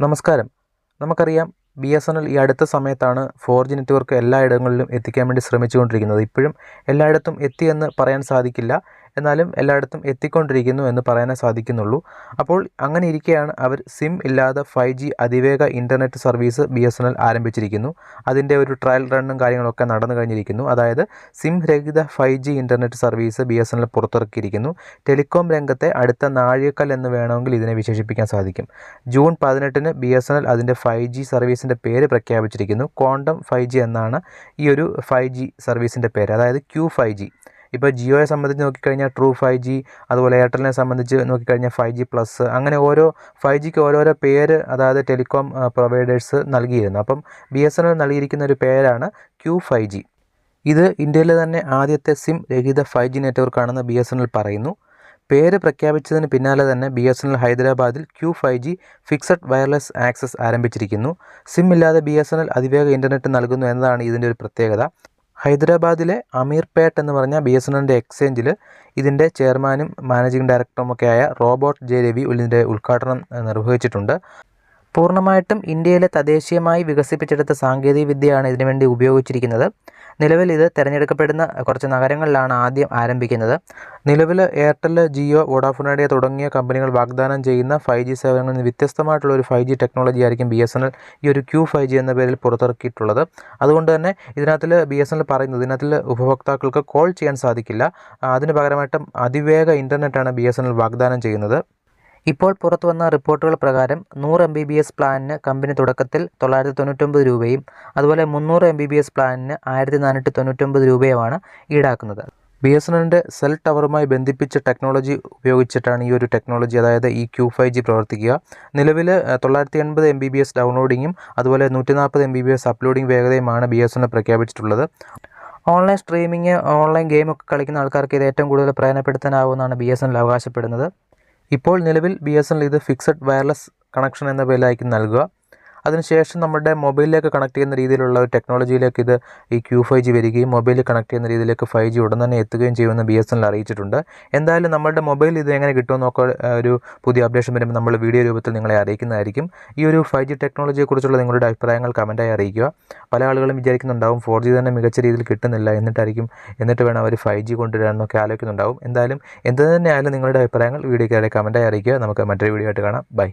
നമസ്കാരം. നമുക്കറിയാം B S N L ഈ അടുത്ത സമയത്താണ് ഫോർ ജി നെറ്റ്വർക്ക് എല്ലായിടങ്ങളിലും എത്തിക്കാൻ വേണ്ടി ശ്രമിച്ചുകൊണ്ടിരിക്കുന്നത്. ഇപ്പോഴും എല്ലായിടത്തും എത്തിയെന്ന് പറയാൻ സാധിക്കില്ല. എന്നാലും എല്ലായിടത്തും എത്തിക്കൊണ്ടിരിക്കുന്നു എന്ന് പറയാനേ സാധിക്കുന്നുള്ളൂ. അപ്പോൾ അങ്ങനെ ഇരിക്കെയാണ് അവർ സിം ഇല്ലാതെ ഫൈവ് ജി അതിവേഗ internet service B S N L ആരംഭിച്ചിരിക്കുന്നു. അതിന്റെ ഒരു ട്രയൽ റണ്ണും കാര്യങ്ങളൊക്കെ നടന്നു കഴിഞ്ഞിരിക്കുന്നു. അതായത് സിം രഹിത five G internet service B S N L പുറത്തിറക്കിയിരിക്കുന്നു. Telecom രംഗത്തെ അടുത്ത നാഴികക്കൽ എന്ന് വേണമെങ്കിൽ ഇതിനെ വിശേഷിപ്പിക്കാൻ സാധിക്കും. ജൂൺ പതിനെട്ടിന് ബി എസ് എൻ എൽ അതിന്റെ ഫൈവ് ജി സർവീസിന്റെ പേര് പ്രഖ്യാപിച്ചിരിക്കുന്നു. ക്വാണ്ടം ഫൈവ് ജി എന്നാണ് ഈ ഒരു ഫൈവ് ജി സർവീസിന്റെ പേര്. അതായത് ക്യൂ ഫൈവ് ജി ഇപ്പോൾ ജിയോയെ സംബന്ധിച്ച് നോക്കിക്കഴിഞ്ഞാൽ ട്രൂ ഫൈവ് ജി അതുപോലെ എയർടെലിനെ സംബന്ധിച്ച് നോക്കിക്കഴിഞ്ഞാൽ ഫൈവ് ജി പ്ലസ് അങ്ങനെ ഓരോ ഫൈവ് ജിക്ക് ഓരോരോ പേര് അതായത് ടെലികോം പ്രൊവൈഡേഴ്സ് നൽകിയിരുന്നു. അപ്പം ബി എസ് എൻ എൽ നൽകിയിരിക്കുന്ന ഒരു പേരാണ് ക്യൂ ഫൈവ് ജി ഇത് ഇന്ത്യയിലെ തന്നെ ആദ്യത്തെ സിം രഹിത ഫൈവ് ജി നെറ്റ്വർക്കാണെന്ന് ബി എസ് എൻ എൽ പറയുന്നു. പേര് പ്രഖ്യാപിച്ചതിന് പിന്നാലെ തന്നെ ബി എസ് എൻ എൽ ഹൈദരാബാദിൽ Q five G fixed wireless access ആരംഭിച്ചിരിക്കുന്നു. സിം ഇല്ലാതെ ബി എസ് എൻ എൽ അതിവേഗ ഇന്റർനെറ്റ് നൽകുന്നു എന്നതാണ് ഇതിന്റെ ഒരു പ്രത്യേകത. ഹൈദരാബാദിലെ അമീർപേട്ട് എന്ന് പറഞ്ഞ ബി എസ് എൻ എക്സ്ചേഞ്ചിൽ ഇതിന്റെ ചെയർമാനും മാനേജിംഗ് ഡയറക്ടറും ഡയറക്ടറുമൊക്കെയായ റോബോട്ട് ജെ രവി ഇതിന്റെ ഉദ്ഘാടനം നിർവഹിച്ചിട്ടുണ്ട്. പൂർണമായിട്ടും ഇന്ത്യയിലെ തദ്ദേശീയമായി വികസിപ്പിച്ചെടുത്ത സാങ്കേതിക വിദ്യയാണ് ഇതിനുവേണ്ടി ഉപയോഗിച്ചിരിക്കുന്നത്. നിലവിൽ ഇത് തിരഞ്ഞെടുക്കപ്പെടുന്ന കുറച്ച് നഗരങ്ങളിലാണ് ആദ്യം ആരംഭിക്കുന്നത്. നിലവിൽ എയർടെൽ ജിയോ വോഡാഫോൺ തുടങ്ങിയ കമ്പനികൾ വാഗ്ദാനം ചെയ്യുന്ന ഫൈവ് ജി സേവനങ്ങളിൽ നിന്ന് വ്യത്യസ്തമായിട്ടുള്ള ഒരു ഫൈവ് ജി ടെക്നോളജി ആയിരിക്കും ബി എസ് എൻ എൽ ഈ ഒരു ക്യൂ ഫൈവ് ജി എന്ന പേരിൽ പുറത്തിറക്കിയിട്ടുള്ളത്. അതുകൊണ്ട് തന്നെ ഇതിനകത്തിൽ ബി എസ് എൻ എൽ പറയുന്നത് ഇതിനകത്തിൽ ഉപഭോക്താക്കൾക്ക് കോൾ ചെയ്യാൻ സാധിക്കില്ല. അതിന് പകരമായിട്ടും അതിവേഗ ഇന്റർനെറ്റാണ് ബി എസ് എൻ എൽ വാഗ്ദാനം ചെയ്യുന്നത്. ഇപ്പോൾ പുറത്തുവന്ന റിപ്പോർട്ടുകൾ പ്രകാരം നൂറ് എം ബി ബി എസ് പ്ലാനിന് കമ്പനി തുടക്കത്തിൽ തൊള്ളായിരത്തി തൊണ്ണൂറ്റൊമ്പത് രൂപയും അതുപോലെ മുന്നൂറ് എം ബി ബി എസ് പ്ലാനിന് ആയിരത്തി നാനൂറ്റി തൊണ്ണൂറ്റൊമ്പത് രൂപയുമാണ് ഈടാക്കുന്നത്. ബി എസ് എൻ എല്ലിന്റെ സെൽ ടവറുമായി ബന്ധിപ്പിച്ച ടെക്നോളജി ഉപയോഗിച്ചിട്ടാണ് ഈ ഒരു ടെക്നോളജി അതായത് ഈ ക്യൂ ഫൈവ് ജി പ്രവർത്തിക്കുക. നിലവിൽ തൊള്ളായിരത്തി എൺപത് എം ബി ബി എസ് ഡൗൺലോഡിങ്ങും അതുപോലെ നൂറ്റി നാൽപ്പത് M B B S uploading വേഗതയുമാണ് B S N L പ്രഖ്യാപിച്ചിട്ടുള്ളത്. ഓൺലൈൻ സ്ട്രീമിംഗ് ഓൺലൈൻ ഗെയിമൊക്കെ കളിക്കുന്ന ആൾക്കാർക്ക് ഇത് ഏറ്റവും കൂടുതൽ പ്രയോജനപ്പെടുത്താനാവുമെന്നാണ് ബി എസ് എൻ എൽ അവകാശപ്പെടുന്നത്. ഇപ്പോൾ നിലവിൽ ബി എസ് എൻ എൽ ഇത് ഫിക്സഡ് വയർലെസ് കണക്ഷൻ എന്ന പേരിലായിരിക്കും നൽകുക. അതിനുശേഷം നമ്മുടെ മൊബൈലിലേക്ക് കണക്ട് ചെയ്യുന്ന രീതിയിലുള്ള ഒരു ടെക്നോളജിയിലേക്ക് ഇത് ഈ ക്യൂ ഫൈവ് ജി വരികയും മൊബൈലിൽ കണക്ട് ചെയ്യുന്ന രീതിയിലേക്ക് ഫൈവ് ജി ഉടൻ തന്നെ എത്തുകയും ചെയ്യുമെന്ന് ബി എസ് എൻ അറിയിച്ചിട്ടുണ്ട്. എന്തായാലും നമ്മുടെ മൊബൈൽ ഇത് എങ്ങനെ കിട്ടുമെന്ന് കിട്ടുമെന്നൊക്കെ ഒരു പുതിയ അപ്ഡേഷൻ വരുമ്പോൾ നമ്മൾ വീഡിയോ രൂപത്തിൽ നിങ്ങളെ അറിയിക്കുന്നതായിരിക്കും. ഈ ഒരു ഫൈവ് ജി ടെക്നോളജിയെക്കുറിച്ചുള്ള നിങ്ങളുടെ അഭിപ്രായങ്ങൾ കമന്റായി അറിയിക്കുക. പല ആളുകളും വിചാരിക്കുന്നുണ്ടാവും ഫോർ ജി തന്നെ മികച്ച രീതിയിൽ കിട്ടുന്നില്ല എന്നിട്ടായിരിക്കും എന്നിട്ട് വേണം അവർ ഫൈവ് ജി കൊണ്ടുവരാമെന്നൊക്കെ ആലോചിക്കുന്നുണ്ടാവും. എന്തായാലും എന്ത് തന്നെയായാലും നിങ്ങളുടെ അഭിപ്രായങ്ങൾ വീഡിയോക്കാരെ കമന്റായി അറിയിക്കുക. നമുക്ക് മറ്റൊരു വീഡിയോ ആയിട്ട് കാണാം. ബൈ